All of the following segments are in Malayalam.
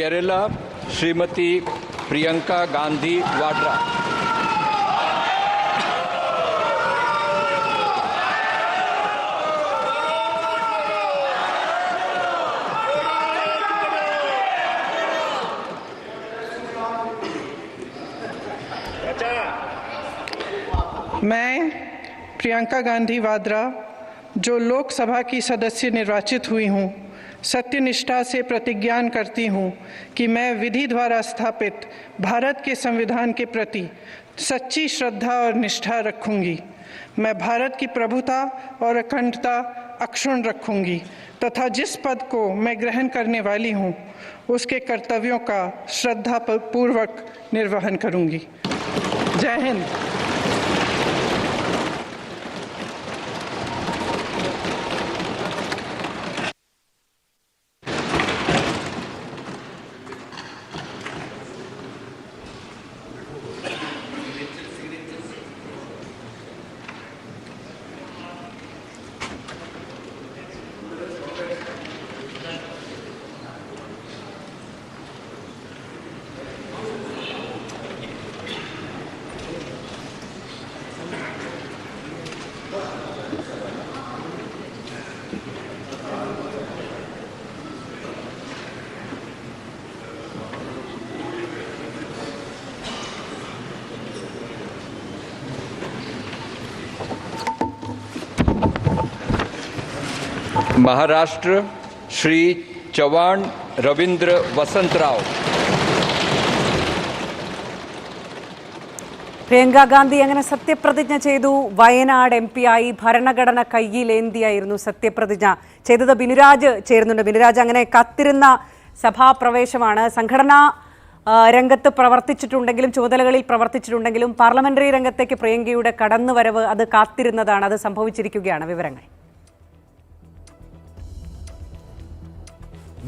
केरला, श्रीमती प्रियंका गांधी वाड्रा। मैं प्रियंका गांधी वाद्रा जो लोकसभा की सदस्य निर्वाचित हुई हूँ सत्यनिष्ठा से प्रतिज्ञान करती हूँ कि मैं विधि द्वारा स्थापित भारत के संविधान के प्रति सच्ची श्रद्धा और निष्ठा रखूँगी। मैं भारत की प्रभुता और अखंडता अक्षुण रखूँगी तथा जिस पद को मैं ग्रहण करने वाली हूँ, उसके कर्तव्यों का श्रद्धा पूर्वक निर्वहन करूँगी। जय हिंद। മഹാരാഷ്ട്ര ശ്രീ ચવાણ രവീന്ദ്ര વસંતરાવ പ്രിയങ്കാ ഗാന്ധി അങ്ങനെ സത്യപ്രതിജ്ഞ ചെയ്തു. വയനാട് എം പി ആയി ഭരണഘടന കയ്യിലേന്തിയായിരുന്നു സത്യപ്രതിജ്ഞ. ചെയ്തത് ബിനുരാജ് ചേരുന്നുണ്ട് ബിനുരാജ്. അങ്ങനെ കത്തിരുന്ന സഭാപ്രവേശമാണ്. സംഘടനാ രംഗത്ത് പ്രവർത്തിച്ചിട്ടുണ്ടെങ്കിലും ചുമതലകളിൽ പ്രവർത്തിച്ചിട്ടുണ്ടെങ്കിലും പാർലമെന്ററി രംഗത്തേക്ക് പ്രിയങ്കയുടെ കടന്നുവരവ് അത് കാത്തിരുന്നതാണ്. അത് സംഭവിച്ചിരിക്കുകയാണ് വിവരങ്ങൾ.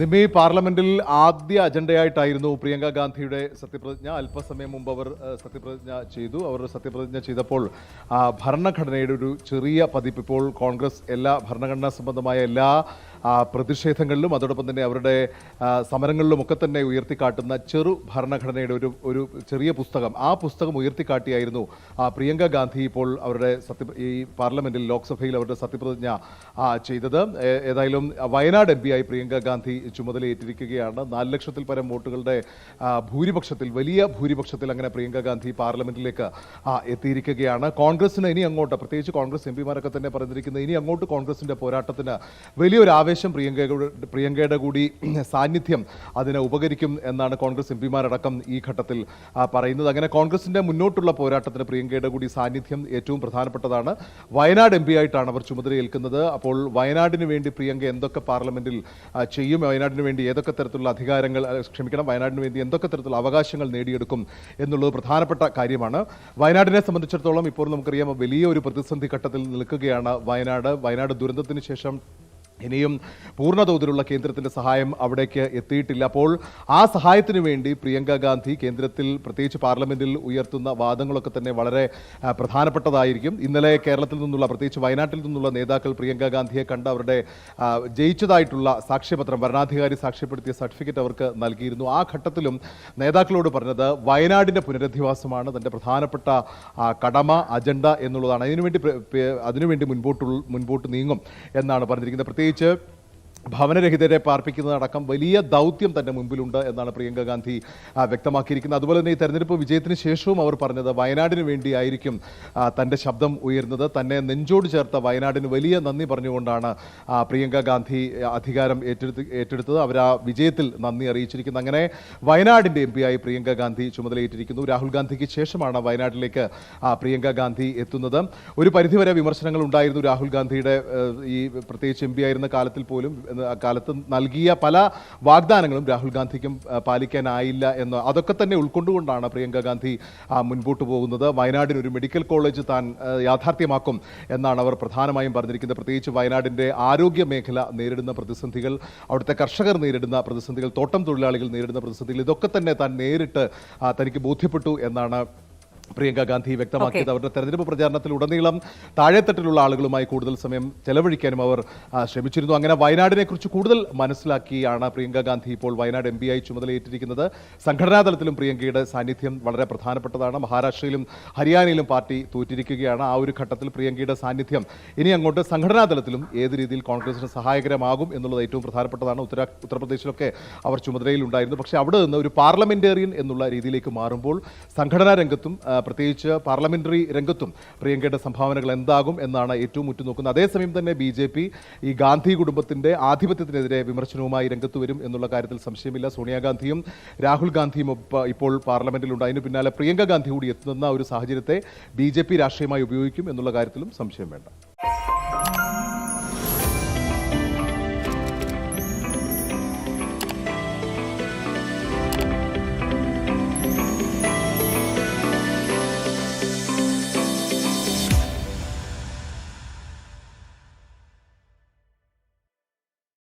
നിമി പാർലമെന്റിൽ ആദ്യ അജണ്ടയായിട്ടായിരുന്നു പ്രിയങ്ക ഗാന്ധിയുടെ സത്യപ്രതിജ്ഞ. അല്പസമയം മുമ്പ് അവർ സത്യപ്രതിജ്ഞ ചെയ്തു. അവർ സത്യപ്രതിജ്ഞ ചെയ്തപ്പോൾ ഭരണഘടനയുടെ ഒരു ചെറിയ പതിപ്പ് ഇപ്പോൾ കോൺഗ്രസ് എല്ലാ ഭരണഘടനാ സംബന്ധമായ എല്ലാ പ്രതിഷേധങ്ങളിലും അതോടൊപ്പം തന്നെ അവരുടെ സമരങ്ങളിലുമൊക്കെ തന്നെ ഉയർത്തിക്കാട്ടുന്ന ചെറു ഭരണഘടനയുടെ ഒരു ഒരു ചെറിയ പുസ്തകം. ആ പുസ്തകം ഉയർത്തിക്കാട്ടിയായിരുന്നു പ്രിയങ്ക ഗാന്ധി ഇപ്പോൾ അവരുടെ സത്യ ഈ പാർലമെന്റിൽ ലോക്സഭയിൽ അവരുടെ സത്യപ്രതിജ്ഞ ചെയ്തത്. ഏതായാലും വയനാട് എം ആയി പ്രിയങ്ക ഗാന്ധി ചുമതലയേറ്റിരിക്കുകയാണ്. നാല് ലക്ഷത്തിൽ പരം വോട്ടുകളുടെ ഭൂരിപക്ഷത്തിൽ വലിയ ഭൂരിപക്ഷത്തിൽ അങ്ങനെ പ്രിയങ്ക ഗാന്ധി പാർലമെന്റിലേക്ക് എത്തിയിരിക്കുകയാണ്. കോൺഗ്രസിന് ഇനി അങ്ങോട്ട് പ്രത്യേകിച്ച് കോൺഗ്രസ് എം പിമാരൊക്കെ തന്നെ പറഞ്ഞിരിക്കുന്നത് ഇനി അങ്ങോട്ട് കോൺഗ്രസിന്റെ പോരാട്ടത്തിന് വലിയൊരു ആവേശം പ്രിയങ്കയുടെ പ്രിയങ്കയുടെ കൂടി സാന്നിധ്യം അതിനെ ഉപകരിക്കും എന്നാണ് കോൺഗ്രസ് എം പിമാരടക്കം ഈ ഘട്ടത്തിൽ പറയുന്നത്. അങ്ങനെ കോൺഗ്രസിന്റെ മുന്നോട്ടുള്ള പോരാട്ടത്തിന് പ്രിയങ്കയുടെ കൂടി സാന്നിധ്യം ഏറ്റവും പ്രധാനപ്പെട്ടതാണ്. വയനാട് എം ആയിട്ടാണ് അവർ ചുമതലയേൽക്കുന്നത്. അപ്പോൾ വയനാടിന് വേണ്ടി പ്രിയങ്ക എന്തൊക്കെ പാർലമെന്റിൽ ചെയ്യും? വയനാടിന് വേണ്ടി ഏതൊക്കെ തരത്തിലുള്ള അധികാരങ്ങൾ ക്ഷമിക്കണം വയനാടിന് വേണ്ടി എന്തൊക്കെ തരത്തിലുള്ള അവകാശങ്ങൾ നേടിയെടുക്കും എന്നുള്ളത് പ്രധാനപ്പെട്ട കാര്യമാണ്. വയനാടിനെ സംബന്ധിച്ചിടത്തോളം ഇപ്പോൾ നമുക്കറിയാം വലിയ ഒരു പ്രതിസന്ധി ഘട്ടത്തിൽ നിൽക്കുകയാണ് വയനാട്. വയനാട് ദുരന്തത്തിന് ശേഷം ഇനിയും പൂർണതോതിലുള്ള കേന്ദ്രത്തിന്റെ സഹായം അവിടേക്ക് എത്തിയിട്ടില്ല. അപ്പോൾ ആ സഹായത്തിന് വേണ്ടി പ്രിയങ്ക ഗാന്ധി കേന്ദ്രത്തിൽ പ്രത്യേകിച്ച് പാർലമെന്റിൽ ഉയർത്തുന്ന വാദങ്ങളൊക്കെ തന്നെ വളരെ പ്രധാനപ്പെട്ടതായിരിക്കും. ഇന്നലെ കേരളത്തിൽ നിന്നുള്ള പ്രത്യേകിച്ച് വയനാട്ടിൽ നിന്നുള്ള നേതാക്കൾ പ്രിയങ്ക ഗാന്ധിയെ കണ്ട് അവരുടെ ജയിച്ചതായിട്ടുള്ള സാക്ഷ്യപത്രം ഭരണാധികാരി സാക്ഷ്യപ്പെടുത്തിയ സർട്ടിഫിക്കറ്റ് അവർക്ക് നൽകിയിരുന്നു. ആ ഘട്ടത്തിലും നേതാക്കളോട് പറഞ്ഞത് വയനാടിന്റെ പുനരധിവാസമാണ് തന്റെ പ്രധാനപ്പെട്ട കടമ അജണ്ട എന്നുള്ളതാണ്. അതിനുവേണ്ടി അതിനുവേണ്ടി മുൻപോട്ട് മുൻപോട്ട് നീങ്ങും എന്നാണ് പറഞ്ഞിരിക്കുന്നത്. പ്രത്യേകിച്ച് Egypt. ഭവനരഹിതരെ പാർപ്പിക്കുന്നതടക്കം വലിയ ദൗത്യം തന്റെ മുമ്പിലുണ്ട് എന്നാണ് പ്രിയങ്ക ഗാന്ധി വ്യക്തമാക്കിയിരിക്കുന്നത്. അതുപോലെ തന്നെ ഈ തെരഞ്ഞെടുപ്പ് വിജയത്തിന് ശേഷവും അവർ പറഞ്ഞത് വയനാടിന് വേണ്ടിയായിരിക്കും തന്റെ ശബ്ദം ഉയർന്നത്. തന്നെ നെഞ്ചോട് ചേർത്ത വയനാടിന് വലിയ നന്ദി പറഞ്ഞുകൊണ്ടാണ് പ്രിയങ്ക ഗാന്ധി അധികാരം ഏറ്റെടുത്ത് ഏറ്റെടുത്തത്. അവർ ആ വിജയത്തിൽ നന്ദി അറിയിച്ചിരിക്കുന്നു. അങ്ങനെ വയനാടിന്റെ എം ആയി പ്രിയങ്ക ഗാന്ധി ചുമതലയേറ്റിരിക്കുന്നു. രാഹുൽ ഗാന്ധിക്ക് ശേഷമാണ് വയനാട്ടിലേക്ക് പ്രിയങ്ക ഗാന്ധി എത്തുന്നത്. ഒരു പരിധിവരെ വിമർശനങ്ങൾ ഉണ്ടായിരുന്നു രാഹുൽ ഗാന്ധിയുടെ ഈ പ്രത്യേകിച്ച് എം ആയിരുന്ന കാലത്തിൽ പോലും. കാലത്ത് നൽകിയ പല വാഗ്ദാനങ്ങളും രാഹുൽ ഗാന്ധിക്കും പാലിക്കാനായില്ല എന്ന്. അതൊക്കെ തന്നെ ഉൾക്കൊണ്ടുകൊണ്ടാണ് പ്രിയങ്ക ഗാന്ധി മുൻപോട്ട് പോകുന്നത്. വയനാടിന് ഒരു മെഡിക്കൽ കോളേജ് താൻ യാഥാർത്ഥ്യമാക്കും എന്നാണ് അവർ പ്രധാനമായും പറഞ്ഞിരിക്കുന്നത്. പ്രത്യേകിച്ച് വയനാടിന്റെ ആരോഗ്യ മേഖല നേരിടുന്ന പ്രതിസന്ധികൾ അവിടുത്തെ കർഷകർ നേരിടുന്ന പ്രതിസന്ധികൾ തോട്ടം തൊഴിലാളികൾ നേരിടുന്ന പ്രതിസന്ധികൾ ഇതൊക്കെ തന്നെ താൻ നേരിട്ട് തനിക്ക് ബോധ്യപ്പെട്ടു എന്നാണ് പ്രിയങ്ക ഗാന്ധി വ്യക്തമാക്കിയത്. അവരുടെ തെരഞ്ഞെടുപ്പ് പ്രചാരണത്തിൽ ഉടനീളം താഴെത്തട്ടിലുള്ള ആളുകളുമായി കൂടുതൽ സമയം ചെലവഴിക്കാനും അവർ ശ്രമിച്ചിരുന്നു. അങ്ങനെ വയനാടിനെ കുറിച്ച് കൂടുതൽ മനസ്സിലാക്കിയാണ് പ്രിയങ്ക ഗാന്ധി ഇപ്പോൾ വയനാട് എം ആയി ചുമതലയേറ്റിരിക്കുന്നത്. സംഘടനാ തലത്തിലും പ്രിയങ്കയുടെ സാന്നിധ്യം വളരെ പ്രധാനപ്പെട്ടതാണ്. മഹാരാഷ്ട്രയിലും ഹരിയാനയിലും പാർട്ടി തോറ്റിരിക്കുകയാണ്. ആ ഒരു ഘട്ടത്തിൽ പ്രിയങ്കയുടെ സാന്നിധ്യം ഇനി അങ്ങോട്ട് സംഘടനാ തലത്തിലും ഏത് രീതിയിൽ കോൺഗ്രസിന് സഹായകരമാകും എന്നുള്ളത് ഏറ്റവും പ്രധാനപ്പെട്ടതാണ്. ഉത്തര ഉത്തർപ്രദേശിലൊക്കെ അവർ ചുമതലയിലുണ്ടായിരുന്നു. പക്ഷേ അവിടെ നിന്ന് ഒരു പാർലമെന്റേറിയൻ എന്നുള്ള രീതിയിലേക്ക് മാറുമ്പോൾ സംഘടനാ രംഗത്തും പ്രത്യേകിച്ച് പാർലമെന്ററി രംഗത്തും പ്രിയങ്കയുടെ സംഭാവനകൾ എന്താകും എന്നാണ് ഏറ്റവും ഉറ്റുനോക്കുന്നത്. അതേസമയം തന്നെ ബി ജെ പി ഈ ഗാന്ധി കുടുംബത്തിന്റെ ആധിപത്യത്തിനെതിരെ വിമർശനവുമായി രംഗത്ത് വരും എന്നുള്ള കാര്യത്തിൽ സംശയമില്ല. സോണിയാഗാന്ധിയും രാഹുൽ ഗാന്ധിയും ഇപ്പോൾ പാർലമെന്റിലുണ്ട്. അതിന് പിന്നാലെ പ്രിയങ്ക ഗാന്ധി കൂടി എത്തുന്ന ഒരു സാഹചര്യത്തെ ബി രാഷ്ട്രീയമായി ഉപയോഗിക്കും എന്നുള്ള കാര്യത്തിലും സംശയം വേണ്ട.